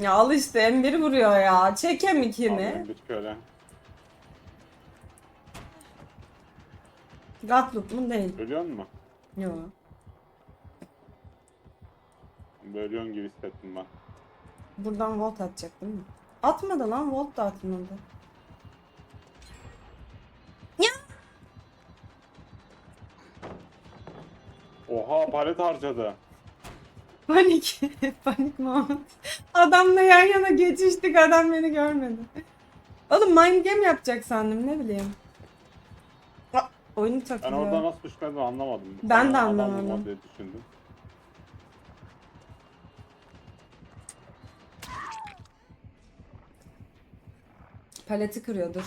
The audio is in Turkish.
Ya al işte M1 vuruyor ya. Çekem ikini. Bir köle. Gatloop mu değil. Ölüyor mu? Yok. Bölüyorsun gibi hissettim ben. Buradan volt atacak değil mi? Atmadı lan volt da atmadı. Oha palet harcadı. Panik. Panik Mahmut. Adamla yan yana geçiştik adam beni görmedi. Oğlum mind game yapacak sandım ne bileyim. Aa, oyunu Ben takılıyor. orada nasıl düşmedim anlamadım. Ben de Adam anlamadım. bulmadı diye düşündüm. Paleti kırıyordur.